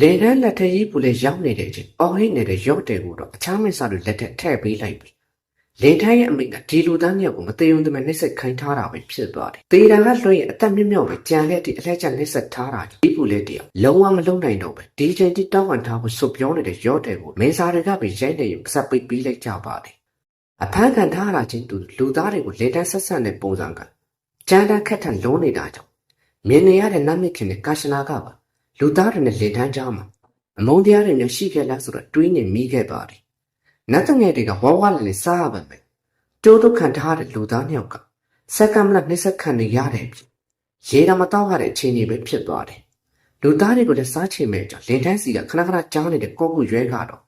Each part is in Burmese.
လေတန်းလက်ထက်ကြီးပူလည်းရောက်နေတဲ့အချိန်အော်ဟိတ်နေတဲ့ရော့တယ်ကိုတော့အခြားမင်းစားတွေလက်ထက်ထည့်ပေးလိုက်ပြီလေထန်းရဲ့အမိတ်ကဒီလူသားမြောက်ကိုမသေးုံတမနှိမ့်ဆက်ခိုင်းထားတာပဲဖြစ်သွားတယ်တေတံကလွှဲရင်အသက်မြင့်မြောက်ပဲကြံလက်ဒီအလက်ချက်နှိမ့်ဆက်ထားတာကြီးပူလည်းတရားလုံးဝမလုံးနိုင်တော့ပဲဒီချိန်တိတောင်းဝန်ထားဖို့စွပြောနေတဲ့ရော့တယ်ကိုမင်းစားတွေကပဲရိုက်နေရင်ပစပ်ပိတ်ပေးလိုက်ကြပါတယ်အဖမ်းခံထားရချင်းသူလူသားတွေကိုလေတန်းဆက်ဆက်တဲ့ပုံစံကကြမ်းတမ်းခက်ထန်လုံးနေတာကြောင့်မြင်နေရတဲ့နတ်မြင့်ခင်နဲ့ကာရှနာကပါ လူသားတွေနဲ့လေတန်းကြားမှာအမုန်းတရားတွေမျိုးရှိခဲ့လားဆိုတော့တွေးနေမိခဲ့ပါတယ်။နတ်တငယ်တွေကဝါဝါလည်းလည်းစားရပါမယ်။တိုးတုခံထားတဲ့လူသားနှစ်ယောက်ကစက္ကန့်မလနှိစက္ကန့်နေရတယ်ပြီ။ရေတော်မတော့ရတဲ့အခြေအနေပဲဖြစ်သွားတယ်။လူသားတွေကိုလည်းစားချင်မဲ့ကြောင့်လင်တန်းစီကခဏခဏကြားနေတဲ့ကောက်ကူရွဲကတော့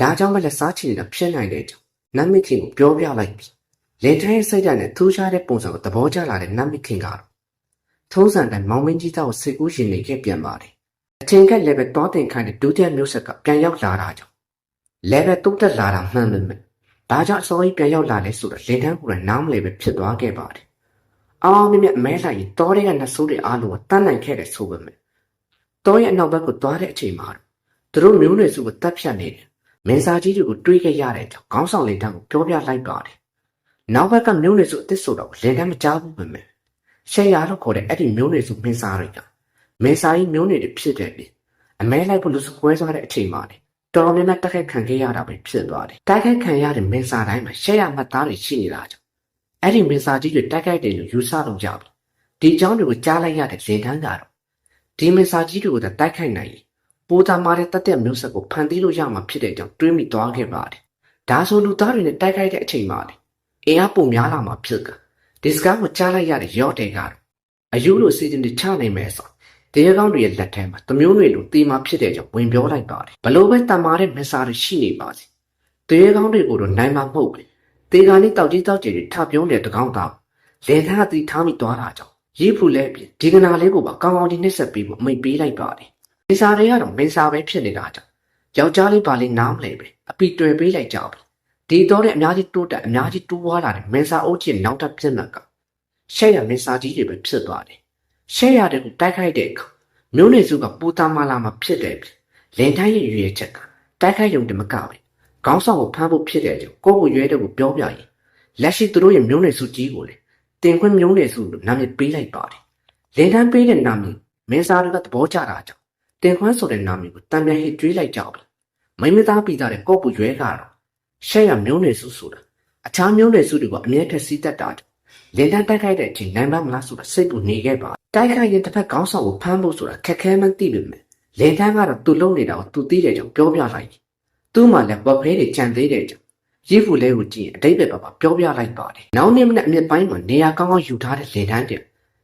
ဒါကြောင့်ပဲလည်းစားချင်နေတာဖြစ်နိုင်တဲ့ကြောင့်နတ်မိခင်ကိုပြောပြလိုက်ပြီ။လင်တန်းရဲ့စိတ်ဓာတ်နဲ့ထူးခြားတဲ့ပုံစံကိုသဘောကျလာတဲ့နတ်မိခင်ကတော့ ထုံးစံတိုင်းမောင်မင်းကြီးသားကိုစိတ်ကူးရှင်နေခဲ့ပြန်ပါတယ်။အထင်က level တောတင်ခိုင်းတဲ့ဒုတိယမျိုးဆက်ကပြန်ရောက်လာတာကြောင့် level တုတ်တက်လာတာမှန်ပေမဲ့ဘာကြောင့်အစောကြီးပြန်ရောက်လာလဲဆိုတော့လင်တန်းကိုလည်းနားမလည်ပဲဖြစ်သွားခဲ့ပါတယ်။အောင်းမြမြအမဲလိုက်ရင်တောတွေကနှဆိုးတွေအားလုံးကိုတန်းနိုင်ခဲ့တယ်ဆိုပေမဲ့တောရဲ့အနောက်ဘက်ကိုသွားတဲ့အချိန်မှာတော့သူတို့မျိုးနွယ်စုကိုတပ်ဖြတ်နေတယ်။မင်းစားကြီးတွေကိုတွေးခဲ့ရတဲ့ကြောင့်ခေါင်းဆောင်လင်တန်းကိုပြောပြလိုက်ပါတယ်။နောက်ဘက်ကမျိုးနွယ်စုအစ်စ်ဆိုတော့လင်တန်းမကြားဘူးပေမဲ့ ရှယ်ယာလို့ခေါ်တဲ့အဲ့ဒီမျိုးနေစုမင်းစားတွေကမင်းစားကြီးမျိုးနေတွေဖြစ်တဲ့ပြင်အမဲလိုက်ဖို့လူစကွဲသွားတဲ့အချိန်မှာလေတော်တော်များများတက်ခက်ခံခဲ့ရတာပဲဖြစ်သွားတယ်တိုက်ခိုက်ခံရတဲ့မင်းစားတိုင်းမှာရှယ်ယာမှတ်သားတွေရှိနေတာကြောင့်အဲ့ဒီမင်းစားကြီးတွေတိုက်ခိုက်တယ်လို့ယူဆတော့ကြပြီဒီအကြောင်းတွေကိုကြားလိုက်ရတဲ့လေတန်းကတော့ဒီမင်းစားကြီးတွေကိုသာတိုက်ခိုက်နိုင်ရင်ပိုးသားမာတဲ့တက်တဲ့မျိုးဆက်ကိုဖန်တီးလို့ရမှာဖြစ်တဲ့ကြောင့်တွေးမိသွားခဲ့ပါတယ်ဒါဆိုလူသားတွေနဲ့တိုက်ခိုက်တဲ့အချိန်မှာလေအင်အားပုံများလာမှာဖြစ်က ဒီစကားကိုကြားလိုက်ရတဲ့ရော့တဲ့ကတော့အယူလိုစီစဉ်တွေချနိုင်မယ်ဆိုတရားကောင်းတွေရဲ့လက်ထဲမှာတမျိုးတွေလိုတီမာဖြစ်တဲ့ကြောင့်ဝင်ပြောလိုက်ပါတယ်ဘလို့ပဲတန်မာတဲ့မစ္စာတွေရှိနေပါစေတရားကောင်းတွေကိုတော့နိုင်မှာမဟုတ်ဘူးတေကာလေးတောက်ကြီးတောက်ကြီးတွေထပြုံးတဲ့တကောင်းသားလင်သားအတီထားမိသွားတာကြောင့်ရေးဖူလဲပြင်ဒီကနာလေးကိုပါကောင်းကောင်းကြီးနှိမ့်ဆက်ပြီးဖို့အမိတ်ပေးလိုက်ပါတယ်မစ္စာတွေကတော့မစ္စာပဲဖြစ်နေတာကြောင့်ယောက်ျားလေးပါလေးနားမလဲပဲအပီတွေ့ပေးလိုက်ကြပြီ ဒီတော့တဲ့အများကြီးတိုးတက်အများကြီးတိုးပွားလာတဲ့မင်းစာအုပ်ချင်းနောက်ထပ်ပြင်မှတ်ကရှက်ရမင်းစာကြီးတွေပဲဖြစ်သွားတယ်။ရှက်ရတဲ့ကိုတိုက်ခိုက်တဲ့အခါမျိုးနေစုကပူတာမလာမှာဖြစ်တယ်ပြီ။လင်တိုင်းရဲ့ရွေးချက်ကတိုက်ခိုက်ရုံတမကပဲ။ခေါင်းဆောင်ကိုဖမ်းဖို့ဖြစ်တဲ့ကြောင့်ကိုယ့်ကိုရွေးတဲ့ကိုပြောပြရင်လက်ရှိသူတို့ရဲ့မျိုးနေစုကြီးကိုလေတင်ခွင့်မျိုးနေစုလို့နာမည်ပေးလိုက်ပါတယ်။လင်တိုင်းပေးတဲ့နာမည်မင်းစာတွေကသဘောကျတာကြောင့်တင်ခွင့်ဆိုတဲ့နာမည်ကိုတံပြန်ဟစ်ကျွေးလိုက်ကြပြီ။မိမသားပြီးသားတဲ့ကိုယ့်ကိုရွေးကတော့ ရှက်ရမျိုးနယ်စုဆိုတာအခြားမျိုးနယ်စုတွေကအမြဲတမ်းစီးတက်တာတယ်လင်တန်းတိုက်ခိုက်တဲ့အချိန်နိုင်ပါမလားဆိုတာစိတ်ပူနေခဲ့ပါတိုက်ခိုက်ရင်တစ်ဖက်ကောင်းဆောင်ကိုဖမ်းဖို့ဆိုတာခက်ခဲမှန်းသိပေမဲ့လင်တန်းကတော့သူ့လုံးနေတာကိုသူသိတဲ့ကြောင့်ပြောပြလိုက်သူ့မှာလည်းပတ်ဖေးတွေကြံသေးတဲ့ကြောင့်ရည်ဖူလဲကိုကြည့်ရင်အတိတ်ပဲပါပါပြောပြလိုက်ပါတယ်နောက်နေ့မနေ့အမြင့်ပိုင်းမှာနေရာကောင်းကောင်းယူထားတဲ့လင်တန်းတဲ့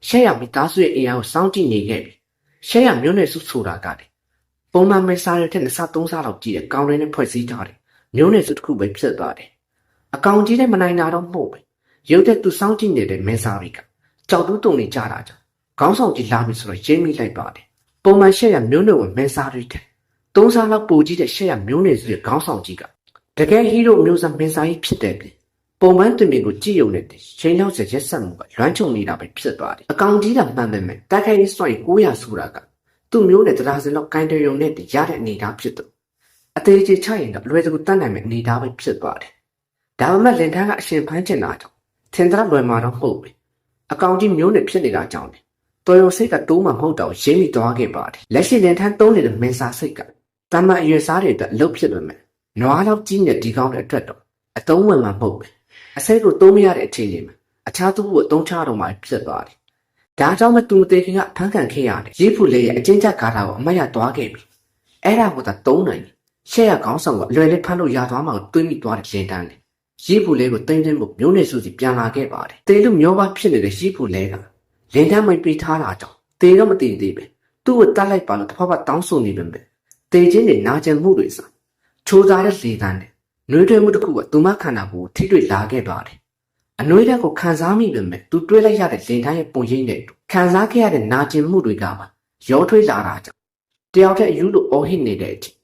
ရှက်ရမိသားစုရဲ့အင်အားကိုစောင့်ကြည့်နေခဲ့ပြီရှက်ရမျိုးနယ်စုဆိုတာကလေပုံမှန်မဲစားတဲ့ထက်နှစ်ဆသုံးဆလောက်ကြည့်တဲ့ကောင်းရင်းနဲ့ဖွဲ့စည်းထားတယ် မျိုးနယ်စုတစ်ခုပဲဖြစ်သွားတယ်။အကောင်ကြီးနဲ့မနိုင်တာတော့မဟုတ်ပဲ။ရုပ်တဲ့သူစောင့်ကြည့်နေတဲ့မင်းစားတွေကကြောက်တူးတုံနေကြတာကြောင့်ခေါင်းဆောင်ကြီးလာပြီဆိုတော့ရိမ့်မိလိုက်ပါတယ်။ပုံမှန်ရှက်ရမျိုးနယ်ဝင်မင်းစားတွေတဲ့သုံးစားလောက်ပိုကြီးတဲ့ရှက်ရမျိုးနယ်စုရဲ့ခေါင်းဆောင်ကြီးကတကယ်ဟီးရိုမျိုးစားမင်းစားကြီးဖြစ်တဲ့ပြင်ပုံမှန်တင်ပြင်ကိုကြည့်ရုံနဲ့ချိန်လောက်ဆက်ရက်ဆက်မှုကလွမ်းချုံနေတာပဲဖြစ်သွားတယ်။အကောင်ကြီးကမှန်ပေမဲ့တိုက်ခိုက်ရေးစွန့်ရင်900ဆိုတာကသူ့မျိုးနဲ့တရားစင်လောက်ကိုင်းတရုံနဲ့ရတဲ့အနေအထားဖြစ်တော့ အသေးချေချရင်တော့အလွယ်တကူတတ်နိုင်မယ့်အနေအထားပဲဖြစ်သွားတယ်။ဒါပေမဲ့လင်ထန်းကအရှင်ဖမ်းချင်တာကြောင့်ထင်သလားလွယ်မှာတော့မဟုတ်ဘူး။အကောင်ကြီးမျိုးနဲ့ဖြစ်နေတာကြောင့်လေ။တော်ရုံစိတ်ကတိုးမှမဟုတ်တော့ရင်းမိသွားခဲ့ပါတယ်။လက်ရှိလင်ထန်းသုံးနေတဲ့မင်းစားစိတ်ကတမန်အရွယ်စားတွေအတွက်အလုပ်ဖြစ်ပေမဲ့နွားလောက်ကြီးတဲ့ဒီကောင်းတဲ့အတွက်တော့အတုံးဝင်မှာမဟုတ်ဘူး။အစိတ်ကိုသုံးမရတဲ့အခြေအနေမှာအခြားသူ့ကိုအတုံးချတော့မှဖြစ်သွားတယ်။ဒါကြောင့်မသူမသေးခင်ကဖမ်းခံခဲ့ရတယ်။ရေးဖူလေးရဲ့အချင်းချက်ကားတာကိုအမတ်ရသွားခဲ့ပြီ။အဲ့ဒါကိုသာသုံးနိုင်တယ် ရှက်ရကောင်းဆောင်ကအလွယ်လေးဖမ်းလို့ရသွားမှကိုတွေးမိသွားတဲ့လင်တန်းလေရေးဖို့လဲကိုတင်းတင်းကိုမျိုးနေစုစီပြန်လာခဲ့ပါတယ်တေလူမျိုးပါဖြစ်နေတဲ့ရေးဖို့လဲကလင်တန်းမိတ်ပေးထားတာကြောင့်တေတော့မတည်သေးပဲသူ့ကိုတတ်လိုက်ပါလို့တစ်ဖက်ဖက်တောင်းဆိုနေပေမဲ့တေချင်းတွေနာကျင်မှုတွေစချိုးစားတဲ့လေတန်းနဲ့နှွေးထွေးမှုတစ်ခုကသူမခန္ဓာကိုယ်ထိတွေ့လာခဲ့ပါတယ်အနှွေးတဲ့ကိုခံစားမိပေမဲ့သူတွေးလိုက်ရတဲ့လင်တန်းရဲ့ပုံရိပ်နဲ့ခံစားခဲ့ရတဲ့နာကျင်မှုတွေကပါရောထွေးလာတာကြောင့်တယောက်တည်းအယူလို့အော်ဟစ်နေတဲ့အချိန်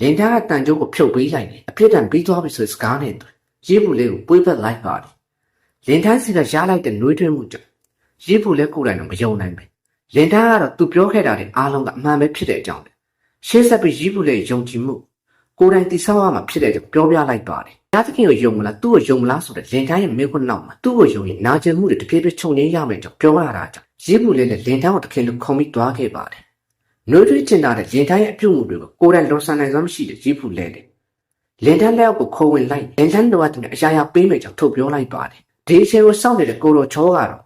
လင်သားကတန်ကြိုးကိုဖြုတ်ပေးလိုက်တယ်အပြစ်ဒဏ်ပြီးသွားပြီဆိုတဲ့စကားနဲ့ရေးဘူးလေးကိုပွေးပတ်လိုက်ပါတယ်လင်သားစီကရလိုက်တဲ့နှွေးထွေးမှုကြောင့်ရေးဘူးလေးကိုယ်တိုင်တော့မယုံနိုင်ပဲလင်သားကတော့သူပြောခဲ့တာတွေအားလုံးကအမှန်ပဲဖြစ်တဲ့အကြောင်းလေရှေ့ဆက်ပြီးရီးဘူးလေယုံကြည်မှုကိုယ်တိုင်တိဆောက်ရမှာဖြစ်တဲ့ကြောင့်ပြောပြလိုက်ပါတယ်။ညာသခင်ကိုယုံမလားသူ့ကိုယုံမလားဆိုတဲ့လင်တိုင်းရဲ့မိခွန်းနောက်မှာသူ့ကိုယုံရင်နာကျင်မှုတွေတဖြည်းဖြည်းချုပ်ငြိမ်းရမယ်ကြောင့်ပြောလာတာကြောင့်ရီးဘူးလေနဲ့လင်တိုင်းကိုတခင်လိုခုံပြီးသွားခဲ့ပါတယ်။ နှွေးထွေးကျင်တာတဲ့လင်တိုင်းရဲ့အပြုတ်မှုတွေကိုကိုယ်တိုင်လွန်ဆန်နိုင်စွမ်းမရှိတဲ့ရီးဘူးလေနဲ့လင်တိုင်းလက်အောက်ကိုခိုးဝင်လိုက်လင်တိုင်းတော်ကအရာရာပေးမယ်ကြောင့်ထုတ်ပြောလိုက်ပါတယ်။ဒီအချိန်ကိုစောင့်နေတဲ့ကိုတော်ချောကတော့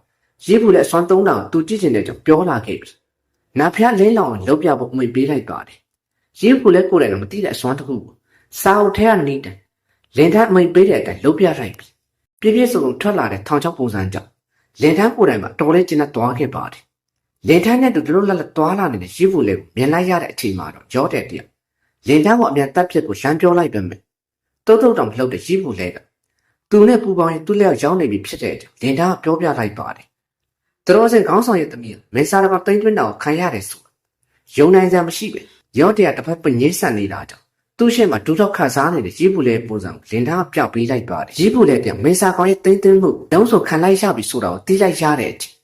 ရီးဘူးလေအစွမ်းသုံးတာကိုသူကြည့်ကျင်တဲ့ကြောင့်ပြောလာခဲ့ပြီ။နာဖျားလင်းလောင်ကိုလှုပ်ပြဖို့အမိန့်ပေးလိုက်ပါတယ်။ရီးဘူးလေကိုယ်တိုင်ကမသိတဲ့အစွမ်းတစ်ခုကိုစာအုပ်ထဲကနေတယ်လင်ထမ်းအမိန်ပေးတဲ့အတိုင်းလှုပ်ပြလိုက်ပြီပြည့်ပြည့်စုံစုံထွက်လာတဲ့ထောင်ချောက်ပုံစံကြောင့်လင်ထမ်းကိုယ်တိုင်မှာတော်လေးကျဉ်းသွားခဲ့ပါတယ် လင်ထမ်းနဲ့တူတလို့လက်လက်သွားလာနေတဲ့ရီးဘူးလေးကိုမြင်လိုက်ရတဲ့အချိန်မှာတော့ရောတဲ့တရားလင်ထမ်းကအမြန်တပ်ဖြစ်ကိုလမ်းပြောလိုက်ပဲမယ်တုတ်တုတ်တောင်လှုပ်တဲ့ရီးဘူးလေးကသူနဲ့ပူပေါင်းရင်သူ့လက်ရောက်နေပြီဖြစ်တဲ့အကြောင်းလင်ထမ်းကပြောပြလိုက်ပါတယ်တတော်စင်ခေါင်းဆောင်ရဲ့သမီးမင်းစားတော်တိမ့်သွင်းတာကိုခံရတယ်ဆိုယုံနိုင်စရာမရှိပဲရောတဲ့တစ်ဖက်ပငိမ့်ဆန်နေတာကြောင့်သူ့ရှေ့မှာဒူးတော့ခတ်စားနေတဲ့ရီးပူလဲပုံစံကိုလင်သားကပြောက်ပေးလိုက်ပါတယ်ရီးပူလဲတဲ့မင်းစာကောင်ရဲ့တင်းတင်းမှုတုံးဆိုခံလိုက်ရပြီဆိုတာကိုတီးလိုက်ရတဲ့အချိန်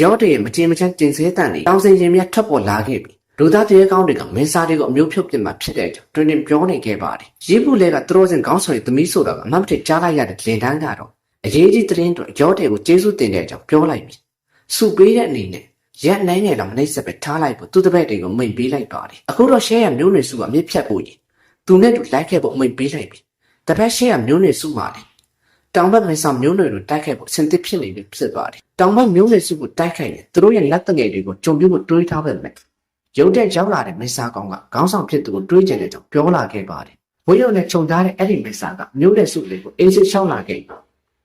ရော့တဲ့ရဲ့မတင်မချမ်းတင်စေးတန်လေးတောင်စင်ရင်မြတ်ထွက်ပေါ်လာခဲ့ပြီလူသားတရေကောင်းတွေကမင်းစာတွေကိုအမျိုးဖြုတ်ပြစ်မှဖြစ်တဲ့ကြောင့်တွင်တွင်ပြောနေခဲ့ပါတယ်ရီးပူလဲကသူတို့စင်ကောင်းဆောင်ရဲ့သမီးဆိုတာကအမှန်တကယ်ကြားလိုက်ရတဲ့လင်တန်းကတော့အရေးကြီးသတင်းတွေရော့တဲ့ကိုကျေးဇူးတင်တဲ့အကြောင်းပြောလိုက်ပြီစုပေးတဲ့အနေနဲ့ရက်နိုင်ငယ်တော့မနှိမ့်ဆက်ပဲထားလိုက်ဖို့သူတပည့်တွေကိုမိန်ပေးလိုက်ပါတယ်အခုတော့ရှဲရမျိုးနွယ်စုကအမြင့်ဖြတ်ဖို့ကြီးသူနဲ့တူလိုက်ခဲ့ဖို့အမိန်ပေးလိုက်ပြီတပည့်ရှဲရမျိုးနွယ်စုပါလေ တောင်ဘက်မင်းဆောင်မျိုးနွယ်တို့တိုက်ခဲ့ဖို့အဆင်သင့်ဖြစ်နေပြီဖြစ်သွားတယ်တောင်ဘက်မျိုးနွယ်စုကိုတိုက်ခိုက်ရင်သူတို့ရဲ့လက်တငယ်တွေကိုကြုံပြဖို့တွေးထားပဲမယ်ရုံတဲ့ရောက်လာတဲ့မင်းစားကောင်ကခေါင်းဆောင်ဖြစ်သူကိုတွေးကြတဲ့ကြောင့်ပြောလာခဲ့ပါတယ်ဝိရုံနဲ့ခြုံထားတဲ့အဲ့ဒီမင်းစားကမျိုးနွယ်စုလေးကိုအေးစစ်ရှောင်းလာခဲ့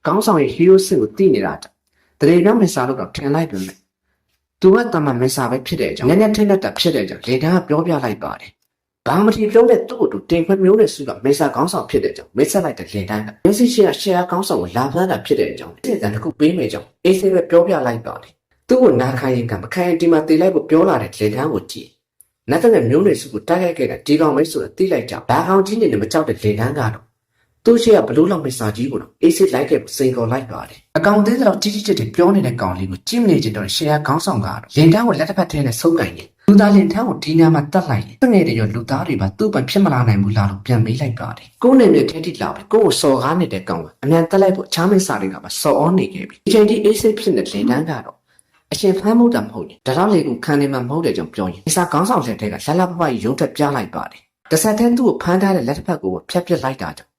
ခေါင်းဆောင်ရဲ့ဟီးရိုးစစ်ကိုတည်နေတာတရေကမင်းစားလို့တော့ထင်လိုက်ပြီမယ်သူကတမန်မင်းစားပဲဖြစ်တဲ့အကြောင်းနည်းနည်းထိလက်တာဖြစ်တဲ့အကြောင်းလေတန်းကပြောပြလိုက်ပါတယ် ဘာမတီပြုံးတဲ့သူ့ကိုသူတင်ခွင့်မျိုးနဲ့စုကမေဆာကောင်းဆောင်ဖြစ်တဲ့အကြောင်းမေဆက်လိုက်တဲ့လင်တန်းကမျက်စိရှိရရှယ်ယာကောင်းဆောင်ကိုလာဖမ်းတာဖြစ်တဲ့အကြောင်းစိတ်တန်တစ်ခုပေးမယ်ကြောင်းအေးဆေးပဲပြောပြလိုက်ပါတယ်သူ့ကိုနာခံရင်ကမခံရင်ဒီမှာတေးလိုက်ဖို့ပြောလာတဲ့လင်တန်းကိုကြည့်နတ်တဲ့မျိုးနဲ့စုကိုတိုက်ရိုက်ခဲ့တာဒီကောင်ပဲဆိုတော့တိလိုက်ကြဘာကောင်ကြီးနေနဲ့မကြောက်တဲ့လင်တန်းကတော့သူ့ရှိရဘလို့လောက်မေဆာကြီးကိုတော့အေးဆေးလိုက်ခဲ့စိန်ခေါ်လိုက်ပါတယ်အကောင်သေးတော့ကြီးကြီးကျယ်ကျယ်ပြောနေတဲ့ကောင်လေးကိုကြည့်မနေချင်တော့ရှယ်ယာကောင်းဆောင်ကတော့လင်တန်းကိုလက်တစ်ဖက်ထဲနဲ့ဆုံးကင်နေ လူသားလင်ထန်းကိုဒီနာမှာတတ်လိုက်တယ်။တငယ်တွေရောလူသားတွေပါသူ့ပံဖြစ်မလာနိုင်ဘူးလားလို့ပြန်မေးလိုက်ပါတယ်။ကိုယ်နေမြထဲတိလာပဲကိုယ်ကိုစော်ကားနေတဲ့ကောင်ကအမြန်တက်လိုက်ဖို့ချားမင်းစာတွေကပါစော်အောနေခဲ့ပြီ။ဒီချိန်ဒီအေးစိတ်ဖြစ်နေတဲ့လင်တန်းကတော့အရှင်ဖမ်းမှုတာမဟုတ်ရင်ဒါတော့လေကခံနေမှာမဟုတ်တဲ့ကြောင့်ပြောရင်အစာကောင်းဆောင်လက်ထက်ကလလပပရုံထက်ပြလိုက်ပါတယ်။တစ်ဆက်တည်းသူ့ကိုဖမ်းထားတဲ့လက်တစ်ဖက်ကိုဖြတ်ပြစ်လိုက်တာကြောင့်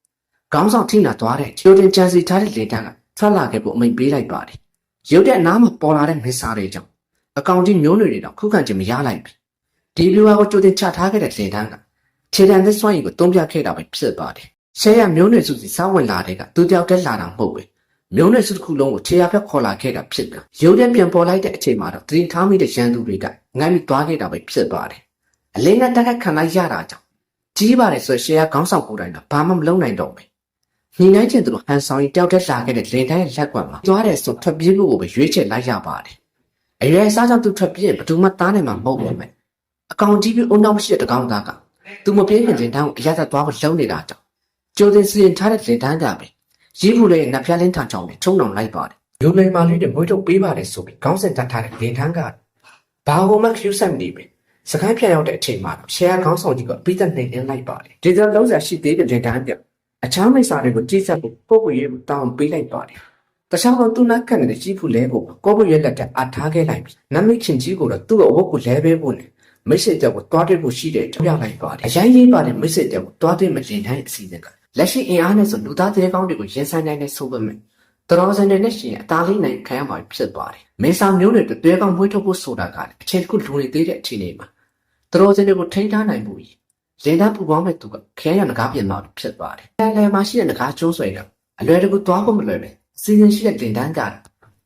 ခေါင်းဆောင်ထိနာသွားတဲ့ချိုတင်ကြံစီထားတဲ့လင်တန်းကထွက်လာခဲ့ဖို့အမိန့်ပေးလိုက်ပါတယ်။ရုပ်တဲ့အနားမှာပေါ်လာတဲ့မစ္စာတွေကြောင့် အကောင်ကြီးမျိုးနွယ်တွေတော့ခုခံခြင်းမရလိုက်ဘူး။ဒီဗျူဟာကိုကြိုတင်ချထားခဲ့တဲ့လင်တန်းကခြေတံသစ်စွမ်းရည်ကိုတုံးပြခဲ့တာပဲဖြစ်ပါတယ်။ရှဲရမျိုးနွယ်စုစီစောင်းဝင်လာတဲ့ကသူတယောက်တည်းလာတာမဟုတ်ပဲ။မျိုးနွယ်စုတစ်ခုလုံးကိုခြေရဖက်ခေါ်လာခဲ့တာဖြစ်တယ်။ရုပ်တဲ့ပြန်ပေါ်လိုက်တဲ့အချိန်မှာတော့တရင်ထားမိတဲ့ရန်သူတွေကငိုင်းပြီးသွားခဲ့တာပဲဖြစ်ပါတယ်။အလင်းနဲ့တက်ခတ်ခံလိုက်ရတာကြောင့်ကြီးပါတယ်ဆိုရှဲရခေါင်းဆောင်ကိုယ်တိုင်ကဘာမှမလုပ်နိုင်တော့ဘူး။ညီနိုင်ချင်းသူတို့ဟန်ဆောင်ရင်တယောက်တည်းလာခဲ့တဲ့လင်တိုင်းရဲ့လက်ကွက်မှာသွားတယ်ဆိုထွက်ပြေးဖို့ကိုပဲရွေးချယ်လိုက်ရပါတယ်။ အရွယ်စားကြောင့်သူထွက်ပြေးရင်ဘယ်သူမှသားနိုင်မှာမဟုတ်ဘူးမယ်။အကောင်ကြီးပြီးအုံနောက်မရှိတဲ့တကောင်သားကသူမပြေးခင်လင်တန်းကိုအရသာသွားဖို့လုံနေတာကြောင့်ကြိုတင်စီရင်ထားတဲ့လင်တန်းကပဲရေးဘူးလေးရဲ့နဖျားလင်းထန်ချောင်းနဲ့ထုံအောင်လိုက်ပါတယ်။ယူလိန်မာလေးတဲ့မွေးထုတ်ပေးပါတယ်ဆိုပြီးခေါင်းစဉ်တတ်ထားတဲ့လင်တန်းကဘာကိုမှခရူးဆက်မနေပဲစကိုင်းဖြတ်ရောက်တဲ့အချိန်မှာရှယ်ယာခေါင်းဆောင်ကြီးကပြီးသက်နေနေလိုက်ပါတယ်။ဒီတော့လုံးစားရှိသေးတဲ့လင်တန်းပြအခြားမိတ်ဆွေတွေကိုကြည့်ဆက်ဖို့ပုံပွေရေးကိုတောင်းပေးလိုက်ပါတယ်။ တခြားတော့သူ့နာကနဲ့ကြီးဖူလဲဖို့ကောပွေရဲ့လက်ထက်အထားခဲ့လိုက်ပြီ။နမိတ်ခင်ကြီးကိုတော့သူ့အဝတ်ကိုလဲပေးဖို့နဲ့မိတ်ဆွေတက်ကိုတွားတွေ့ဖို့ရှိတယ်ကြောက်လိုက်ပါတယ်။အရင်ရေးပါတဲ့မိတ်ဆွေတက်ကိုတွားတွေ့မလင်တိုင်းအစီအစဉ်ကလက်ရှိအင်အားနဲ့ဆိုလူသားတဲ့ကောင်းတွေကိုရင်ဆိုင်နိုင်တဲ့ဆိုပေမဲ့တော်စံတဲ့နဲ့ရှင်အသားလေးနိုင်ခံရမှာဖြစ်ပါတယ်။မင်းဆောင်မျိုးတွေတွဲကောင်းမွေးထုတ်ဖို့ဆိုတာကလည်းအချိန်တစ်ခုလူနေသေးတဲ့အချိန်လေးမှာတော်စံတွေကိုထိန်းထားနိုင်မှုကြီးလင်သားပူပေါင်းမဲ့သူကခဲရငကားပြင်မှာဖြစ်ပါတယ်။အဲလဲမှာရှိတဲ့ငကားကျိုးဆွဲကအလွယ်တကူသွားဖို့မလွယ်ပဲ။ စီစဉ်ရှိတဲ့လင်တန်းက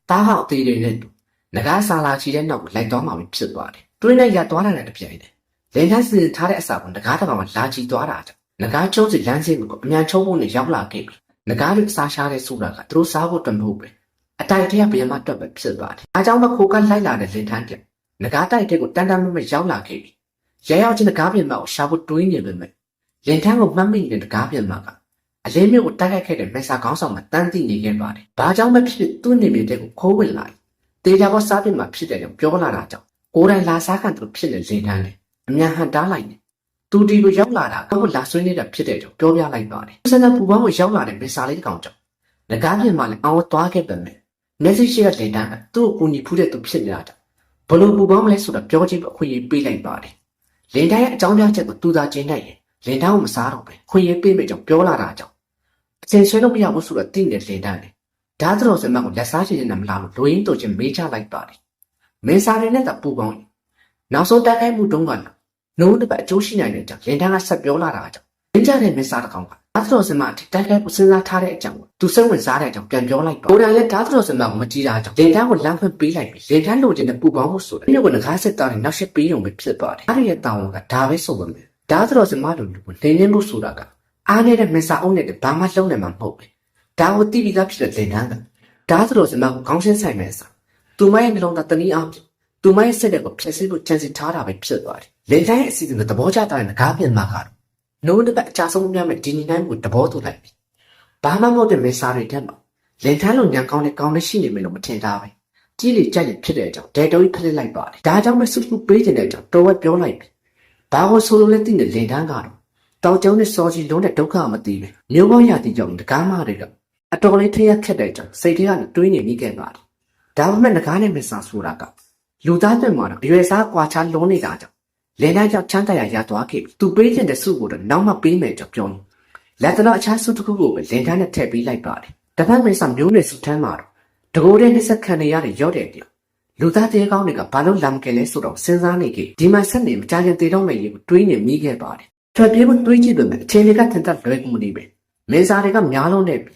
တားဟောက်သေးတွေနဲ့တူငကားဆာလာချီတဲ့နောက်ကိုလိုက်သွားမှာဖြစ်သွားတယ်။တွင်းနဲ့ရသွားလာတဲ့တပြိုင်တည်းလင်တန်းစီစဉ်ထားတဲ့အစာကိုငကားတစ်ကောင်ကလာချီသွားတာကြောင့်ငကားကျုံးစီလမ်းစင်းကိုအမြန်ချုံးဖို့နဲ့ရောက်လာခဲ့ပြီ။ငကားတွေစားရှားတဲ့ဆိုတာကသူတို့စားဖို့တမဟုတ်ပဲ။အတိုက်တရဘယ်မှာတွက်ပဲဖြစ်သွားတယ်။အားကြောင့်မခိုးကလိုက်လာတဲ့လင်တန်းပြငကားတိုက်တဲ့ကိုတန်တန်မမရောက်လာခဲ့ပြီ။ရရောက်ချင်းငကားပြင်မကိုရှာဖို့တွေးနေပေမဲ့လင်ထန်းကိုမှတ်မိတဲ့ငကားပြင်မက အလင်းမျိုးကိုတိုက်ခိုက်ခဲ့တဲ့မက်ဆာကောင်းဆောင်ကတန်းသိနေခဲ့ပါတယ်။ဘာကြောင့်မဖြစ်သူ့နေမြေတဲ့ကိုခိုးဝင်လာ။တေချာဘောစားပြင်မှာဖြစ်တယ်ကြောင့်ပြောလာတာကြောင့်ကိုယ်တိုင်လာစားခံသူဖြစ်နေလင်ထန်းလေအမြန်ဟန်တားလိုက်နေသူဒီကိုရောက်လာတာကောက်လာဆွေးနေတာဖြစ်တဲ့ကြောင့်ပြောပြလိုက်ပါတယ်စနပူပေါင်းကိုရောက်လာတဲ့မစ္စတာလေးတစ်ကောင်ကြောင့်ငကားပြင်မှာလည်းအောင်သွားခဲ့ပေမဲ့မက်ဆေ့ချ်ရဲ့လင်တန်းကသူ့ကိုကူညီဖူးတဲ့သူဖြစ်နေတာကြောင့်ဘလို့ပူပေါင်းမလဲဆိုတော့ပြောချင်းအခွင့်အရေးပေးလိုက်ပါတယ်လင်တန်းရဲ့အကြောင်းပြချက်ကိုသူသာကျင်းနိုင်ရင်လင်တန်းကိုမစားတော့ပဲခွင့်ရေးပေးမယ်ကြောင့်ပြောလာတာကြောင့် အချင်းဆွဲလို့မရဘူးဆိုတော့တိနေလင်တန်းလေဓာတ်တော်စမတ်ကိုလက်စားချင်နေတာမလားလို့လူရင်းတို့ချင်းမေးချလိုက်ပါတယ်မင်းစားရတဲ့ကပူပေါင်းနောက်ဆုံးတိုက်ခိုက်မှုတုန်းကလည်းနှုံးတစ်ပတ်အကျိုးရှိနိုင်တဲ့အကြောင်းလင်တန်းကဆက်ပြောလာတာကြောင့်လင်းကြတဲ့မင်းစားတစ်ကောင်ကဓာတ်တော်စမအထိတိုက်ခိုက်ဖို့စဉ်းစားထားတဲ့အကြောင်းကိုသူစိတ်ဝင်စားတဲ့အကြောင်းပြန်ပြောလိုက်ပါကိုယ်တိုင်လည်းဓာတ်တော်စမကိုမကြည့်တာကြောင့်လင်တန်းကိုလမ်းဖွင့်ပေးလိုက်ပြီးလင်တန်းလိုချင်တဲ့ပူပေါင်းဖို့ဆိုတယ်မြို့ကငကားစစ်သားတွေနောက်ဆက်ပေးရုံပဲဖြစ်ပါတယ်အဲ့ဒီရဲ့တာဝန်ကဒါပဲဆိုပါမယ်ဓာတ်တော်စမလိုလူကိုနေနေမှုဆိုတာက အားနေတဲ့မင်းစားအုံးနဲ့ဘာမှလုံးနေမှာမဟုတ်ဘူးဒါကိုတိပြီးသားဖြစ်တဲ့လင်တန်းကဓာတ်တော်စမကိုခေါင်းရှင်းဆိုင်မဲ့စားသူမရဲ့နှလုံးသားတနည်းအားဖြင့်သူမရဲ့စိတ်တွေကိုဖျက်ဆီးဖို့ကြံစည်ထားတာပဲဖြစ်သွားတယ်။လေတိုင်းရဲ့အစီအစဉ်ကိုသဘောကျတဲ့ငကားပြင်မှာကတော့နိုးတစ်ပတ်အကြဆုံးများမဲ့ဒီနီနိုင်ကိုသဘောတူလိုက်ပြီ။ဘာမှမဟုတ်တဲ့မေစာတွေတက်မှာလင်ထမ်းလိုညံကောင်းတဲ့ကောင်းတဲ့ရှိနေမယ်လို့မထင်တာပဲ။ကြီးလေကြိုက်ရဖြစ်တဲ့အကြောင်းဒဲတိုးကြီးဖလက်လိုက်ပါတယ်။ဒါကြောင့်ပဲစုစုပေးခြင်းတဲ့အကြောင်းတော်ဝက်ပြောလိုက်ပြီ။ဘာကိုဆိုလိုလဲသိတဲ့လင်ထမ်းကတော့ တောင်ကျောင်းနဲ့စောကြီးလုံးတဲ့ဒုက္ခမသိပဲ။မျိုးပေါင်းရတဲ့ကြောင့်တကားမတွေတော့အတော်လေးထရက်ခက်တဲ့အကြောင်းစိတ်ထဲကနေတွေးနေမိခဲ့ပါတယ်။ဒါပေမဲ့ငကားနဲ့မေစာဆိုတာကလူသားတွေမှာတော့အရွယ်စားကွာခြားလုံးနေတာကြောင့်လင်တန်းကြောင့်ချမ်းသာရရသွားခဲ့ပြီသူပေးခြင်းတဲ့စုကိုတော့နောက်မှပေးမယ်ကြောင့်ပြောရင်လက်တလောအခြားစုတစ်ခုကိုပဲလင်တန်းနဲ့ထည့်ပေးလိုက်ပါတယ်တပတ်မေဆာမျိုးနွယ်စုထမ်းမှာတော့တကိုယ်တည်းနဲ့ဆက်ခံနေရတဲ့ရော့တဲ့တရားလူသားတဲကောင်းတွေကဘာလို့လမ်းကလဲဆိုတော့စဉ်းစားနေကြဒီမှာဆက်နေမကြခင်တေတော့မယ်ရေကိုတွေးနေမိခဲ့ပါတယ် ထွက်ပြေးဖို့တွေးကြည့်ပေမဲ့အချိန်တွေကထင်တတ်လွယ်ကူမနေပဲမေဆာတွေကများလုံးနေပြီ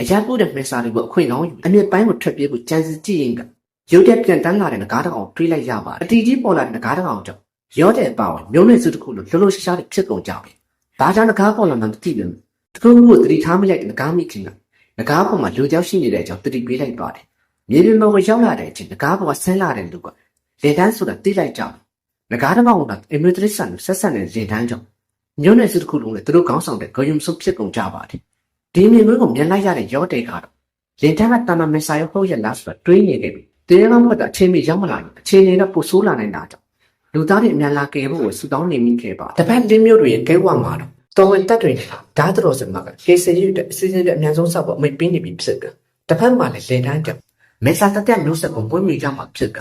အရာပို့တဲ့မေဆာတွေကိုအခွင့်ကောင်းယူအမြင့်ပိုင်းကိုထွက်ပြေးဖို့ကြံစည်ကြည့်ရင်ကရုတ်တရက်ပြန်တန်းလာတဲ့ငကားတစ်ကောင်တွေးလိုက်ရပါတယ်အတီကြီးပေါ်လာတဲ့ငကားတစ်ကောင်ကြောင့်ရောတဲ့အပေါင်းမျိုးနွယ်စုတစ်ခုလိုလှလို့ရှားရှားတွေဖြစ်ကုန်ကြပြီဘာကြောင့်ငကားပေါ်လာမှမသိဘူးတခုခုကိုတတိထားမလိုက်တဲ့ငကားမိခင်ကငကားပေါ်မှာလူကြောက်ရှိနေတဲ့အကြောင်းတတိပေးလိုက်ပါတယ်မြေပြင်ပေါ်ကိုရောက်လာတဲ့အချိန်ငကားပေါ်ကဆင်းလာတဲ့လူကလေတန်းဆိုတာတိလိုက်ကြတယ်ငကားတစ်ကောင်ကအင်မီတရစ်ဆန်ဆက်ဆက်နေတဲ့လေတန်းကြောင့် မျိုးနွယ်စုတစ်ခုလုံးနဲ့သူတို့ခေါင်းဆောင်တဲ့ဂယုံစုဖြစ်ကုန်ကြပါတယ်ဒီမြင်ကွင်းကိုမြင်လိုက်ရတဲ့ရောတဲ့ကတော့လေတန်းကတာမမဆိုင်ဟုတ်ရလားဆိုတာတွေးနေခဲ့ပြီတင်းကောင်းဘက်ကအချိန်မီရောက်မလာဘူးအချိန်လေးတော့ပိုဆိုးလာနိုင်တာကြောင့်လူသားတွေအများလာကယ်ဖို့ကိုစူတောင်းနေမိခဲ့ပါတပတ်လင်းမျိုးတွေရဲ့ကဲဝမှာတော့တော်ဝင်တက်တွေနေတာဓာတ်တော်စမှာကကေစရီတဲ့အစီအစဉ်တွေအများဆုံးစောက်ဖို့အမိတ်ပေးနေပြီဖြစ်ကတပတ်မှလည်းလင်တန်းကြောင့်မေစာတက်တဲ့မျိုးဆက်ကိုပွင့်မိကြမှာဖြစ်က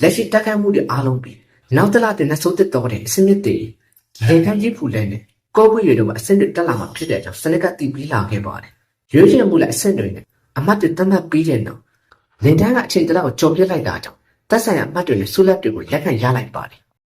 လက်ရှိတက်ခတ်မှုတွေအားလုံးပြီးနောက်တလားတင်နဲ့စိုးတက်တော်တဲ့အစနစ်တွေ လင်တန်းကြီးဖူလဲနေကောပွေတွေတော့အစနစ်တက်လာမှာဖြစ်တဲ့ကြောင့်စနစ်ကတည်ပြီးလာခဲ့ပါတယ်ရွေးချယ်မှုလည်းအဆင့်တွေနဲ့အမတ်တွေတတ်မှတ်ပြီးတဲ့နောက်လင်တန်းကအချိန်တလောက်ကြော်ပြစ်လိုက်တာကြောင့်သက်ဆိုင်ရာအမှတ်တွေနဲ့ဆုလက်တွေကိုလက်ခံရလိုက်ပါတယ်